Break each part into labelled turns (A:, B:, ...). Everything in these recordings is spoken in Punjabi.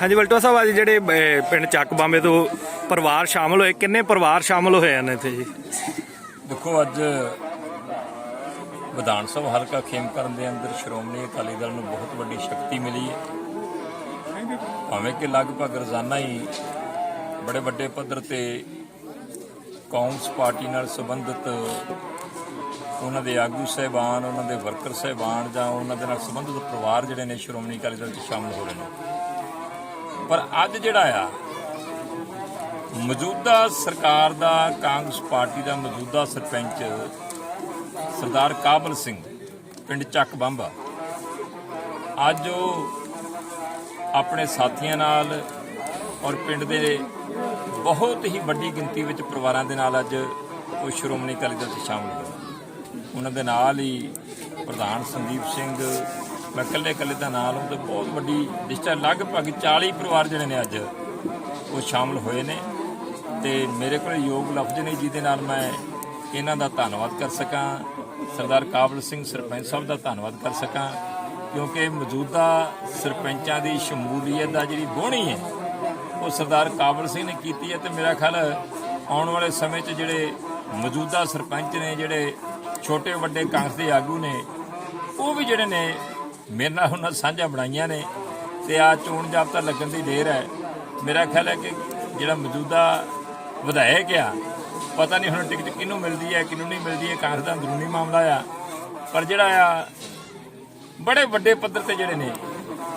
A: ਹਾਂਜੀ ਬਲਟੋ ਸਾਹਿਬ, ਅੱਜ ਜਿਹੜੇ ਪਿੰਡ ਚੱਕ ਬਾਂਬੇ ਤੋਂ ਪਰਿਵਾਰ ਸ਼ਾਮਲ ਹੋਏ, ਕਿੰਨੇ ਪਰਿਵਾਰ ਸ਼ਾਮਲ ਹੋਏ ਹਨ ਇੱਥੇ ਜੀ?
B: ਦੇਖੋ, ਅੱਜ ਵਿਧਾਨ ਸਭਾ ਹਲਕਾ ਖੇਮਕਰਨ ਦੇ ਅੰਦਰ ਸ਼੍ਰੋਮਣੀ ਅਕਾਲੀ ਦਲ ਨੂੰ ਬਹੁਤ ਵੱਡੀ ਸ਼ਕਤੀ ਮਿਲੀ ਹੈ। ਭਾਵੇਂ ਕਿ ਲਗਭਗ ਰੋਜ਼ਾਨਾ ਹੀ ਬੜੇ ਵੱਡੇ ਪੱਧਰ ਤੇ ਕਾਂਗਰਸ ਪਾਰਟੀ ਨਾਲ ਸੰਬੰਧਿਤ ਉਹਨਾਂ ਦੇ ਆਗੂ ਸਹਿਬਾਨ, ਉਹਨਾਂ ਦੇ ਵਰਕਰ ਸਹਿਬਾਨ ਜਾਂ ਉਹਨਾਂ ਦੇ ਨਾਲ ਸੰਬੰਧਿਤ ਪਰਿਵਾਰ ਜਿਹੜੇ ਨੇ ਸ਼੍ਰੋਮਣੀ ਅਕਾਲੀ ਦਲ 'ਚ ਸ਼ਾਮਲ ਹੋ ਰਹੇ ਨੇ। ਪਰ ਅੱਜ ਜਿਹੜਾ ਆ, ਮੌਜੂਦਾ ਸਰਕਾਰ ਦਾ, ਕਾਂਗਰਸ ਪਾਰਟੀ ਦਾ ਮੌਜੂਦਾ ਸਰਪੰਚ ਸਰਦਾਰ ਕਾਬਲ ਸਿੰਘ, ਪਿੰਡ ਚੱਕ ਬੰਬਾ। ਅੱਜ ਉਹ ਆਪਣੇ ਸਾਥੀਆਂ ਨਾਲ ਔਰ ਪਿੰਡ ਦੇ ਬਹੁਤ ਹੀ ਵੱਡੀ ਗਿਣਤੀ ਵਿੱਚ ਪਰਿਵਾਰਾਂ ਦੇ ਨਾਲ ਅੱਜ ਉਹ ਸ਼੍ਰੋਮਣੀ ਅਕਾਲੀ ਦਲ 'ਚ ਸ਼ਾਮਲ ਹੋਏ। ਉਹਨਾਂ ਦੇ ਨਾਲ ਹੀ ਪ੍ਰਧਾਨ ਸੰਦੀਪ ਸਿੰਘ ਮੈਂ ਇਕੱਲੇ ਇਕੱਲੇ ਦਾ ਨਾਲ ਉਹਦੇ ਬਹੁਤ ਵੱਡੀ ਲਿਸਟ ਲਗਭਗ 40 ਪਰਿਵਾਰ ਜਿਹੜੇ ਨੇ ਅੱਜ ਉਹ ਸ਼ਾਮਲ ਹੋਏ ਨੇ ਤੇ ਮੇਰੇ ਕੋਲ ਯੋਗ ਲਫ਼ਜ਼ ਨੇ ਜਿਹਦੇ ਨਾਲ ਮੈਂ ਇਹਨਾਂ ਦਾ ਧੰਨਵਾਦ ਕਰ ਸਕਾਂ, ਸਰਦਾਰ ਕਾਬਲ ਸਿੰਘ ਸਰਪੰਚ ਸਾਹਿਬ ਦਾ ਧੰਨਵਾਦ ਕਰ ਸਕਾਂ, ਕਿਉਂਕਿ ਮੌਜੂਦਾ ਸਰਪੰਚਾਂ ਦੀ ਸ਼ਮੂਲੀਅਤ ਦਾ ਜਿਹੜੀ ਬੋਹਣੀ ਹੈ, ਉਹ ਸਰਦਾਰ ਕਾਬਲ ਸਿੰਘ ਨੇ ਕੀਤੀ ਹੈ ਤੇ ਮੇਰਾ ਖਿਆਲ ਆਉਣ ਵਾਲੇ ਸਮੇਂ 'ਚ ਜਿਹੜੇ ਮੌਜੂਦਾ ਸਰਪੰਚ ਨੇ, ਜਿਹੜੇ ਛੋਟੇ ਵੱਡੇ ਕਾਂਗਰਸ ਦੇ ਆਗੂ ਨੇ, ਉਹ ਵੀ ਜਿਹੜੇ ਨੇ ਮੇਰੇ ਨਾਲ ਉਹਨਾਂ ਸਾਂਝਾ ਬਣਾਈਆਂ ਨੇ ਤੇ ਆ ਚੋਣ ਜਾਬਤਾ ਲੱਗਣ ਦੀ ਦੇਰ ਹੈ। ਮੇਰਾ ਖਿਆਲ ਹੈ ਕਿ ਜਿਹੜਾ ਮੌਜੂਦਾ ਵਿਧਾਇਕ ਆ, ਪਤਾ ਨਹੀਂ ਹੁਣ ਟਿਕਟ ਕਿਹਨੂੰ ਮਿਲਦੀ ਹੈ, ਕਿਹਨੂੰ ਨਹੀਂ ਮਿਲਦੀ ਹੈ, ਕਾਂਗਰਸ ਦਾ ਅੰਦਰੂਨੀ ਮਾਮਲਾ ਆ। ਪਰ ਜਿਹੜਾ ਆ, ਬੜੇ ਵੱਡੇ ਪੱਧਰ ਤੇ ਜਿਹੜੇ ਨੇ,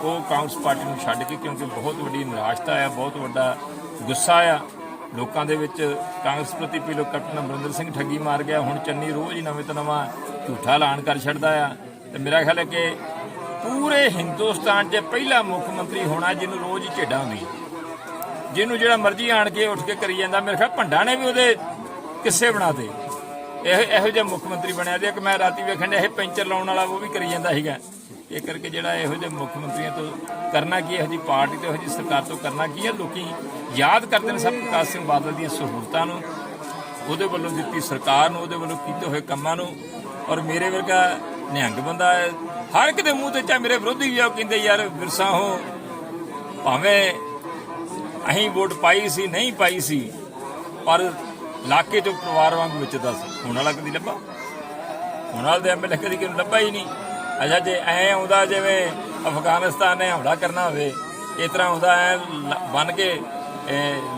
B: ਉਹ ਕਾਂਗਰਸ ਪਾਰਟੀ ਨੂੰ ਛੱਡ ਕੇ ਕਿਉਂਕਿ ਬਹੁਤ ਵੱਡੀ ਨਿਰਾਸ਼ਤਾ ਆ, ਬਹੁਤ ਵੱਡਾ ਗੁੱਸਾ ਆ। ਲੋਕਾਂ ਦੇ ਵਿੱਚ ਕਾਂਗਰਸ ਪ੍ਰਤੀ ਵੀ ਕੈਪਟਨ ਅਮਰਿੰਦਰ ਸਿੰਘ ਠੱਗੀ ਮਾਰ ਗਿਆ, ਹੁਣ ਚੰਨੀ ਰੋਜ਼ ਹੀ ਨਵੇਂ ਤੋਂ ਨਵਾਂ ਝੂਠਾ ਐਲਾਨ ਕਰ ਛੱਡਦਾ ਆ। ਤੇ ਮੇਰਾ ਖਿਆਲ ਹੈ ਕਿ ਪੂਰੇ ਹਿੰਦੁਸਤਾਨ 'ਚ ਪਹਿਲਾ ਮੁੱਖ ਮੰਤਰੀ ਹੋਣਾ ਜਿਹਨੂੰ ਰੋਜ਼ ਝੇਡਾਂ ਹੁੰਦੀਆਂ। ਜਿਹਨੂੰ ਜਿਹੜਾ ਮਰਜ਼ੀ ਆਣ ਕੇ ਉੱਠ ਕੇ ਕਰੀ ਜਾਂਦਾ, ਮੇਰੇ ਖਿਆਲ ਭੰਡਾ ਨੇ ਵੀ ਉਹਦੇ ਕਿੱਸੇ ਬਣਾਤੇ ਇਹ, ਇਹੋ ਜਿਹਾ ਮੁੱਖ ਮੰਤਰੀ ਬਣਿਆ ਤੇ ਇੱਕ ਮੈਂ ਰਾਤੀ ਵੇਖਣ ਡਿਆ ਇਹ ਪੈਂਚਰ ਲਾਉਣ ਵਾਲਾ ਉਹ ਵੀ ਕਰੀ ਜਾਂਦਾ ਸੀਗਾ। ਇਹ ਕਰਕੇ ਜਿਹੜਾ ਇਹੋ ਜਿਹੇ ਮੁੱਖ ਮੰਤਰੀਆਂ ਤੋਂ ਕਰਨਾ ਕੀ, ਇਹੋ ਜਿਹੀ ਪਾਰਟੀ ਤੇ, ਇਹੋ ਜਿਹੀ ਸਰਕਾਰ ਤੋਂ ਕਰਨਾ ਕੀ ਹੈ ਲੋਕੀ ਯਾਦ ਕਰਦੇ ਨੇ ਸਭ ਪ੍ਰਕਾਸ਼ ਸਿੰਘ ਬਾਦਲ ਦੀਆਂ ਸਹੂਲਤਾਂ ਨੂੰ, ਉਹਦੇ ਵੱਲੋਂ ਦਿੱਤੀ ਸਰਕਾਰ ਨੂੰ, ਉਹਦੇ ਵੱਲੋਂ ਕੀਤੇ ਹੋਏ ਕੰਮਾਂ ਨੂੰ। ਔਰ ਮੇਰੇ ਵਰਗਾ ਨਿਹੰਗ ਬੰਦਾ ਹੈ ਹਰ ਇੱਕ ਦੇ ਮੂੰਹ ਤੇ ਚਾ ਮੇਰੇ ਵਿਰੋਧੀ ਵੀ ਆ, ਉਹ ਕਹਿੰਦੇ ਯਾਰ ਵਿਰਸਾ ਹੋ। ਭਾਵੇਂ ਅਸੀਂ ਵੋਟ ਪਾਈ ਸੀ, ਨਹੀਂ ਪਾਈ ਸੀ, ਪਰ ਇਲਾਕੇ ਚੋਂ ਪਰਿਵਾਰ ਵਾਂਗ ਵਿੱਚ ਦੱਸ ਹੁਣ ਵਾਲਾ ਕਦੀ ਲੱਭਾ? ਹੁਣ ਵਾਲਾ ਦੇ ਐਮਐਲਏ ਕਦੀ ਕਿਉਂ ਲੱਭਾ ਹੀ ਨਹੀਂ? ਅੱਛਾ, ਜੇ ਐ ਆਉਂਦਾ, ਜਿਵੇਂ ਅਫਗਾਨਿਸਤਾਨ ਨੇ ਹਮਲਾ ਕਰਨਾ ਹੋਵੇ, ਇਸ ਤਰ੍ਹਾਂ ਆਉਂਦਾ, ਐ ਬਨ ਕੇ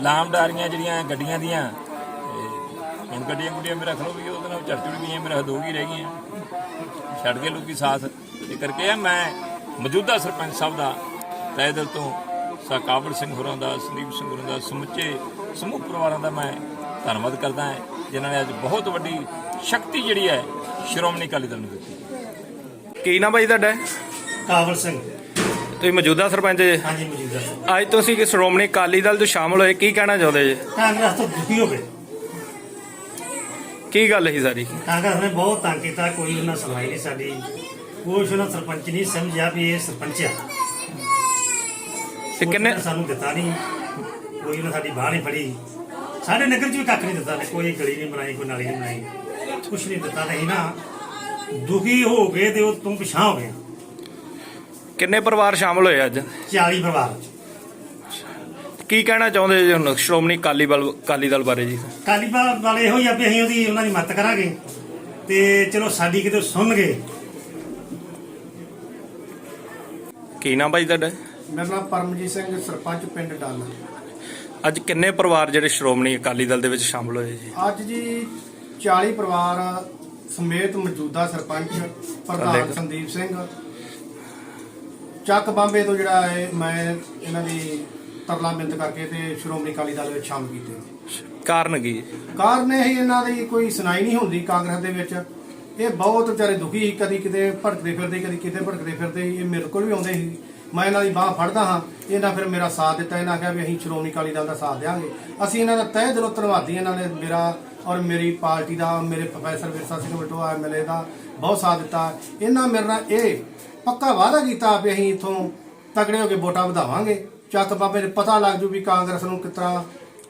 B: ਲਾਮਡਾਰੀਆਂ ਜਿਹੜੀਆਂ ਗੱਡੀਆਂ ਦੀਆਂ ਹੁਣ ਗੱਡੀਆਂ ਗੁੱਡੀਆਂ ਮੇਰੇ ਰੱਖ ਵੀ ਉਹਦੇ ਨਾਲ ਝੜ ਝੁੜ ਗਈਆਂ, ਮੇਰੇ ਦੋ ਹੀ ਰਹਿ ਗਈਆਂ। ਛੱਡ ਕੇ ਲੋਕੀ ਸਾਥ। ਇਹ ਕਰਕੇ ਆ ਮੈਂ ਮੌਜੂਦਾ ਸਰਪੰਚ ਸਾਹਿਬ ਦਾ ਤਹਿ ਦਿਲ ਤੋਂ ਸਾ ਕਾਬਲ ਸਿੰਘ ਹੋਰਾਂ ਦਾ ਸੰਦੀਪ ਸਿੰਘ ਹੋਰਾਂ ਦਾ ਸਮੁੱਚੇ ਸਮੂਹ ਪਰਿਵਾਰਾਂ ਦਾ ਮੈਂ ਧੰਨਵਾਦ ਕਰਦਾ ਹਾਂ ਜਿਨ੍ਹਾਂ ਨੇ ਅੱਜ ਬਹੁਤ ਵੱਡੀ ਸ਼ਕਤੀ ਜਿਹੜੀ ਹੈ ਸ਼੍ਰੋਮਣੀ ਅਕਾਲੀ ਦਲ ਨੂੰ ਦਿੱਤੀ।
A: ਕੀ ਨਾ ਬਾਈ ਤੁਹਾਡਾ?
C: ਕਾਬਲ ਸਿੰਘ।
A: ਤੁਸੀਂ ਮੌਜੂਦਾ ਸਰਪੰਚ ਜੀ?
C: ਹਾਂਜੀ ਮੌਜੂਦਾ
A: ਅੱਜ ਤੁਸੀਂ ਕਿ ਸ਼੍ਰੋਮਣੀ ਅਕਾਲੀ ਦਲ ਤੋਂ ਸ਼ਾਮਲ ਹੋਏ ਕੀ ਕਹਿਣਾ ਚਾਹੁੰਦੇ ਜੀ?
C: ਕਾਂਗਰਸ ਤੋਂ ਦੁਖੀ ਹੋ ਗਏ।
A: ਕੀ ਗੱਲ ਸੀ ਸਾਰੀ
C: ਕਾਂਗਰਸ ਨੇ ਬਹੁਤ ਤੰਗ ਕੀਤਾ ਕੋਈ ਉਹਨਾਂ ਸੁਣਵਾਈ ਨਹੀਂ ਸਾਡੀ। ਉਹਨਾਂ ਸਰਪੰਚ ਨਹੀਂ ਸਮਝਿਆ ਵੀ ਇਹ ਸਰਪੰਚ ਆ।
A: ਤੇ ਕਿੰਨੇ
C: ਨੇ ਸਾਨੂੰ ਦਿੱਤਾ ਨਹੀਂ। ਕੋਈ ਉਹਨਾਂ ਸਾਡੀ ਬਾਹ ਨਹੀਂ ਫੜੀ। ਸਾਡੇ ਨਗਰ 'ਚ ਵੀ ਕੱਖ ਨਹੀਂ ਦਿੱਤਾ ਨੇ ਕੋਈ ਗਲੀ ਨਹੀਂ ਬਣਾਈ ਕੋਈ ਨਾਲੀ ਨਹੀਂ ਬਣਾਈ। ਕੁਛ ਨਹੀਂ ਦਿੱਤਾ ਨਹੀਂ ਨਾ ਦੁਖੀ ਹੋ ਗਏ ਤੇ ਉਹ ਤੂੰ ਪਿਛਾਂ ਹੋ ਗਿਆ
A: ਕਿੰਨੇ ਪਰਿਵਾਰ ਸ਼ਾਮਲ ਹੋਏ ਅੱਜ?
C: 40 ਪਰਿਵਾਰ।
A: ਕੀ ਕਹਿਣਾ ਚਾਹੁੰਦੇ ਜੀ ਹੁਣ? ਸ਼੍ਰੋਮਣੀ ਅਕਾਲੀ ਦਲ ਅਕਾਲੀ ਦਲ ਬਾਰੇ ਜੀ?
C: ਕਾਲੀਪਾਲ ਵਾਲੇ ਇਹੋ ਹੀ ਆ ਵੀ ਅਸੀਂ ਉਹਦੀ ਉਹਨਾਂ ਦੀ ਮਦਦ ਕਰਾਂਗੇ। ਤੇ ਚਲੋ ਸਾਡੀ ਕਿਤੇ ਸੁਣਨਗੇ।
A: ਕੀ ਨਾ ਬਾਈ ਤੁਹਾਡਾ?
D: ਮੇਰਾ ਨਾਮ ਪਰਮਜੀਤ ਸਿੰਘ ਸਰਪੰਚ ਪਿੰਡ ਡੱਲ।
A: ਅੱਜ ਕਿੰਨੇ ਪਰਿਵਾਰ ਜਿਹੜੇ ਸ਼੍ਰੋਮਣੀ ਅਕਾਲੀ ਦਲ ਦੇ ਵਿੱਚ ਸ਼ਾਮਲ ਹੋਏ ਜੀ?
D: ਅੱਜ ਜੀ 40 ਪਰਿਵਾਰ ਸਮੇਤ ਮੌਜੂਦਾ ਸਰਪੰਚ ਪ੍ਰਧਾਨ। ਸੰਦੀਪ ਸਿੰਘ। ਚੱਕ ਬੰਬੇ ਤੋਂ ਜਿਹੜਾ ਹੈ ਮੈਂ ਇਹਨਾਂ ਦੀ ਤਰਲਾ ਮਿੰਤ ਕਰਕੇ ਤੇ ਸ਼੍ਰੋਮਣੀ ਅਕਾਲੀ ਦਲ ਵਿੱਚ ਸ਼ਾਮਲ ਕੀਤੇ।
A: ਕਾਰਨ ਕੀ?
D: ਕਾਰਨ ਇਹ ਇਹਨਾਂ ਦੀ ਕੋਈ ਸੁਣਾਈ ਨਹੀਂ ਹੁੰਦੀ ਕਾਂਗਰਸ ਦੇ ਵਿੱਚ। ਇਹ ਬਹੁਤ ਵਿਚਾਰੇ ਦੁਖੀ ਸੀ, ਕਦੀ ਕਿਤੇ ਭਟਕਦੇ ਫਿਰਦੇ, ਕਦੀ ਕਿਤੇ ਭਟਕਦੇ ਫਿਰਦੇ ਇਹ ਮੇਰੇ ਕੋਲ ਵੀ ਆਉਂਦੇ ਸੀ। ਮੈਂ ਇਹਨਾਂ ਦੀ ਬਾਹ ਫੜਦਾ ਹਾਂ, ਇਹਨਾਂ ਫਿਰ ਮੇਰਾ ਸਾਥ ਦਿੱਤਾ, ਇਹਨਾਂ ਕਿਹਾ ਵੀ ਅਸੀਂ ਸ਼੍ਰੋਮਣੀ ਅਕਾਲੀ ਦਲ ਦਾ ਸਾਥ ਦੇਵਾਂਗੇ ਅਸੀਂ ਇਹਨਾਂ ਦਾ ਤਹਿ ਦਿਲੋਂ ਧੰਨਵਾਦੀ ਇਹਨਾਂ ਨੇ ਮੇਰਾ ਔਰ ਮੇਰੀ ਪਾਰਟੀ ਦਾ, ਮੇਰੇ ਪ੍ਰੋਫੈਸਰ ਵਿਰਸਾ ਸਿੰਘ ਬਟੋਆ ਐਮਐਲਏ ਦਾ ਬਹੁਤ ਸਾਥ ਦਿੱਤਾ। ਇਹਨਾਂ ਮੇਰੇ ਨਾਲ ਇਹ ਪੱਕਾ ਵਾਅਦਾ ਕੀਤਾ ਵੀ ਅਸੀਂ ਇਥੋਂ ਤਗੜੇ ਹੋ ਕੇ ਵੋਟਾਂ ਵਧਾਵਾਂਗੇ। ਚੱਕ ਬਾਬੇ ਨੇ ਪਤਾ ਲੱਗ ਜੂ ਵੀ ਕਾਂਗਰਸ ਨੂੰ ਕਿਸ ਤਰ੍ਹਾਂ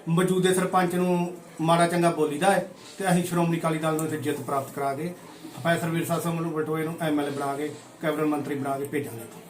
D: ਮੌਜੂਦੇ ਸਰਪੰਚ ਨੂੰ ਮਾੜਾ ਚੰਗਾ ਬੋਲੀਦਾ ਹੈ ਤੇ ਅਸੀਂ ਸ਼੍ਰੋਮਣੀ ਅਕਾਲੀ ਦਲ ਨੂੰ ਇੱਥੇ ਜਿੱਤ ਪ੍ਰਾਪਤ ਕਰਾ ਕੇ ਪ੍ਰੋਫੈਸਰ ਵਿਰਸਾ ਸਿੰਘ ਨੂੰ ਬਟੋਏ ਨੂੰ ਐਮਐਲਏ ਬਣਾ ਕੇ ਕੈਬਨਿਟ ਮੰਤਰੀ ਬਣਾ ਕੇ ਭੇਜਾਂਗੇ।